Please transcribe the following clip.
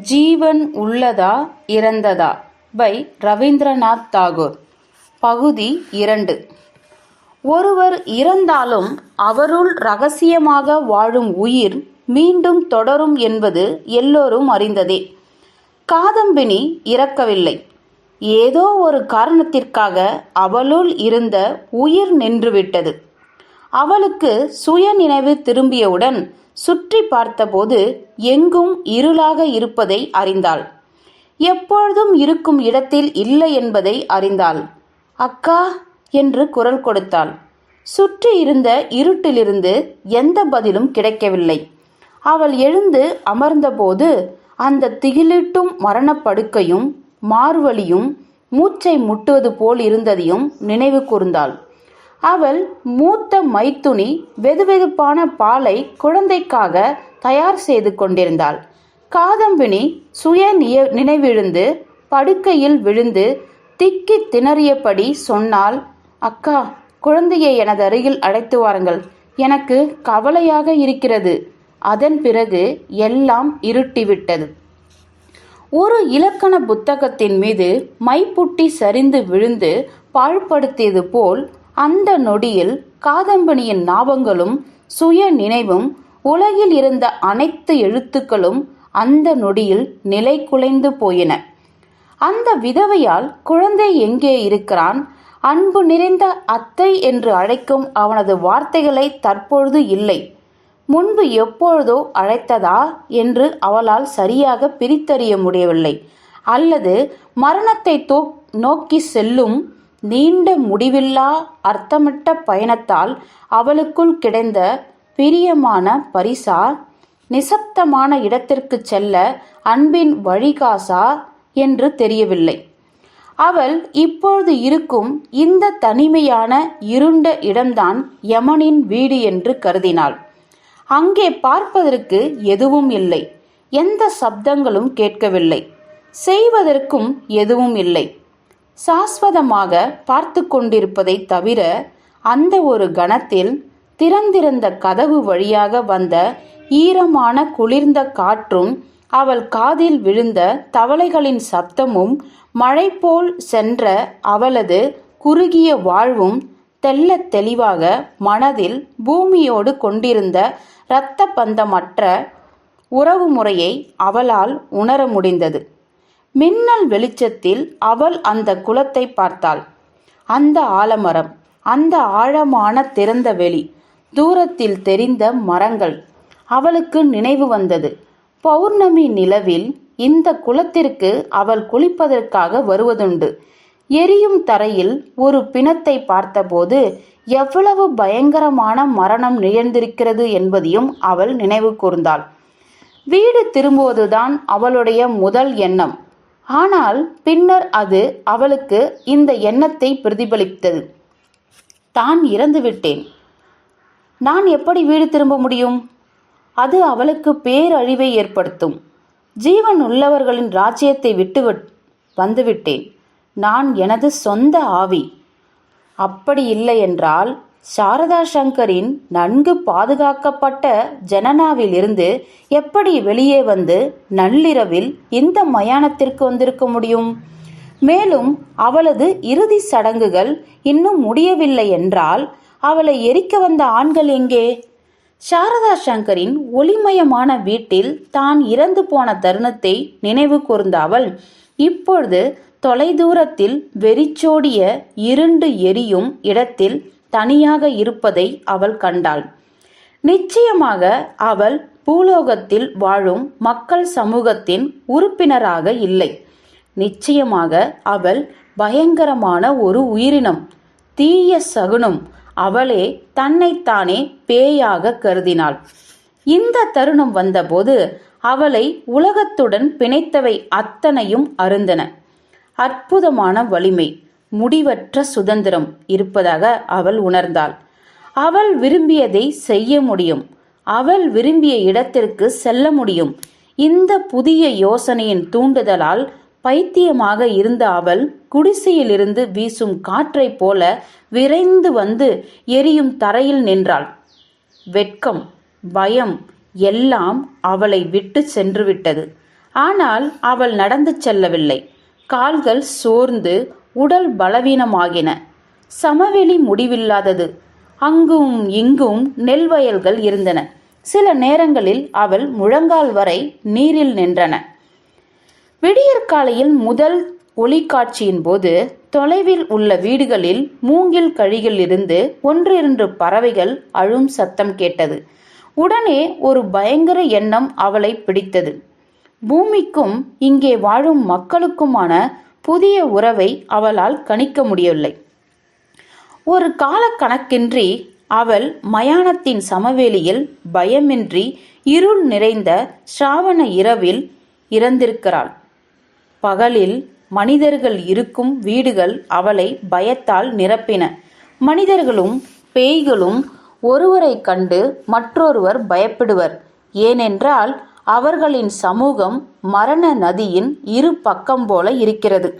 ஜீவன் உள்ளதா இறந்ததா? பை ரவீந்திரநாத் தாகூர். பகுதி இரண்டு. ஒருவர் இறந்தாலும் அவருள் ரகசியமாக வாழும் உயிர் மீண்டும் தொடரும் என்பது எல்லோரும் அறிந்ததே. காதம்பினி இறக்கவில்லை. ஏதோ ஒரு காரணத்திற்காக அவளுள் இருந்த உயிர் நின்றுவிட்டது. அவளுக்கு சுயநினைவு திரும்பியவுடன் சுற்றி பார்த்தபோது எங்கும் இருளாக இருப்பதை அறிந்தாள். எப்பொழுதும் இருக்கும் இடத்தில் இல்லை என்பதை அறிந்தாள். அக்கா என்று குரல் கொடுத்தாள். சுற்றி இருந்த இருட்டிலிருந்து எந்த பதிலும் கிடைக்கவில்லை. அவள் எழுந்து அமர்ந்தபோது அந்த திகிலிட்டும் மரணப்படுக்கையும் மார்வழியும் மூச்சை முட்டுவது போல் இருந்ததையும் நினைவு கூர்ந்தாள். அவள் மூத்த மைத்துனி வெதுவெதுப்பான பாலை குழந்தைக்காக தயார் செய்து கொண்டிருந்தாள். காதம்பினி சுய நிய நினைவிழுந்து படுக்கையில் விழுந்து திக்கி திணறியபடி சொன்னால் அக்கா குழந்தையை எனது அருகில் அழைத்து வாருங்கள். எனக்கு கவலையாக இருக்கிறது. அதன் பிறகு எல்லாம் இருட்டிவிட்டது ஒரு இலக்கண புத்தகத்தின் மீது மைப்புட்டி சரிந்து விழுந்து பாழ்படுத்தியது போல் அந்த நொடியில் காதம்பனியின் நாபங்களும் சுய நினைவும் உலகில் இருந்த அனைத்து எழுத்துக்களும் அந்த நொடியில் நிலை குலைந்து போயின. அந்த விதவையால் குழந்தை எங்கே இருக்கிறான்? அன்பு நிறைந்த அத்தை என்று அழைக்கும் அவனது வார்த்தைகளை தற்பொழுது இல்லை. முன்பு எப்பொழுதோ அழைத்ததா என்று அவளால் சரியாக பிரித்தறிய முடியவில்லை. அல்லது மரணத்தை தோ நோக்கி செல்லும் நீண்ட முடிவில்லா அர்த்தமற்ற பயணத்தால் அவளுக்குள் கிடைந்த பிரியமான பரிசா? நிசப்தமான இடத்திற்கு செல்ல அன்பின் வழிகாசா? என்று தெரியவில்லை. அவள் இப்பொழுது இருக்கும் இந்த தனிமையான இருண்ட இடம்தான் யமனின் வீடு என்று கருதினாள். அங்கே பார்ப்பதற்கு எதுவும் இல்லை. எந்த சப்தங்களும் கேட்கவில்லை. செய்வதற்கும் எதுவும் இல்லை. சாஸ்வதமாக பார்த்து கொண்டிருப்பதை தவிர அந்த ஒரு கணத்தில் திறந்திருந்த கதவு வழியாக வந்த ஈரமான குளிர்ந்த காற்றும் அவள் காதில் விழுந்த தவளைகளின் சப்தமும் மழை போல் சென்ற அவளது குறுகிய வாழ்வும் தெல்ல தெளிவாக மனதில் பூமியோடு கொண்டிருந்த இரத்த பந்தமற்ற உறவு முறையை அவளால் உணர முடிந்தது. மின்னல் வெளிச்சத்தில் அவள் அந்த குளத்தை பார்த்தாள். அந்த ஆலமரம் அந்த ஆழமான திறந்த வெளி தூரத்தில் தெரிந்த மரங்கள் அவளுக்கு நினைவு வந்தது. பௌர்ணமி நிலவில் இந்த குளத்திற்கு அவள் குளிப்பதற்காக வருவதுண்டு. எரியும் தரையில் ஒரு பிணத்தை பார்த்தபோது எவ்வளவு பயங்கரமான மரணம் நிகழ்ந்திருக்கிறது என்பதையும் அவள் நினைவு கூர்ந்தாள். வீடு திரும்புவதுதான் அவளுடைய முதல் எண்ணம். ஆனால் பின்னர் அது அவளுக்கு இந்த எண்ணத்தை பிரதிபலித்தது. தான் இறந்துவிட்டேன் நான் எப்படி வீடு திரும்ப முடியும்? அது அவளுக்கு பேரழிவை ஏற்படுத்தும். ஜீவன் உள்ளவர்களின் ராஜ்யத்தை விட்டு வந்துவிட்டேன். நான் எனது சொந்த ஆவி. அப்படி இல்லை என்றால் சாரதா சங்கரின் நன்கு பாதுகாக்கப்பட்ட ஜனனாவிலிருந்து எப்படி வெளியே வந்து நள்ளிரவில் இந்த மயானத்திற்கு வந்திருக்க முடியும்? மேலும் அவளது இறுதி சடங்குகள் இன்னும் முடியவில்லை என்றால் அவளை எரிக்க வந்த ஆண்கள் எங்கே? சாரதா சங்கரின் ஒளிமயமான வீட்டில் தான் இறந்து போன தருணத்தை நினைவு கூர்ந்த அவள் இப்பொழுது தொலைதூரத்தில் வெறிச்சோடிய இருண்டு எரியும் இடத்தில் தனியாக இருப்பதை அவள் கண்டாள். நிச்சயமாக அவள் பூலோகத்தில் வாழும் மக்கள் சமூகத்தின் உறுப்பினராக இல்லை. நிச்சயமாக அவள் பயங்கரமான ஒரு உயிரினம் தீய சகுனம் அவளே தன்னைத்தானே பேயாக கருதினாள். இந்த தருணம் வந்தபோது அவளை உலகத்துடன் பிணைத்தவை அத்தனையும் அருந்தன. அற்புதமான வலிமை. முடிவற்ற சுதந்திரம் இருப்பதாக அவள் உணர்ந்தாள். அவள் விரும்பியதை செய்ய முடியும். அவள் விரும்பிய இடத்திற்கு செல்ல முடியும். இந்த புதிய யோசனையின் தூண்டுதலால் பைத்தியமாக இருந்த அவள் குடிசையிலிருந்து வீசும் காற்றைப் போல விரைந்து வந்து எரியும் தரையில் நின்றாள். வெட்கம் பயம் எல்லாம் அவளை விட்டு சென்றுவிட்டது. ஆனால் அவள் நடந்து செல்லவில்லை. கால்கள் சோர்ந்து உடல் பலவீனமாகின. சமவெளி முடிவில்லாதது. அங்கும் இங்கும் நெல் வயல்கள் இருந்தன. சில நேரங்களில் அவள் முழங்கால் வரை நீரில் நின்றன. விடியற்காலையில் முதல் ஒளிக்காட்சியின் போது தொலைவில் உள்ள வீடுகளில் மூங்கில் கழிகளிலிருந்து ஒன்றிரண்டு பறவைகள் அழும் சத்தம் கேட்டது. உடனே ஒரு பயங்கர எண்ணம் அவளை பிடித்தது. பூமிக்கும் இங்கே வாழும் மக்களுக்குமான புதிய உறவை அவளால் கணிக்க முடியவில்லை. ஒரு காலக்கணக்கின்றி அவள் மயானத்தின் சமவெளியில் பயமின்றி இருள் நிறைந்த ஸ்ராவண இரவில் இறந்திருக்கிறாள். பகலில் மனிதர்கள் இருக்கும் வீடுகள் அவளை பயத்தால் நிரப்பின. மனிதர்களும் பேய்களும் ஒருவரை கண்டு மற்றொருவர் பயப்படுவர். ஏனென்றால் அவர்களின் சமூகம் மரண நதியின் இரு பக்கம் போல இருக்கிறது.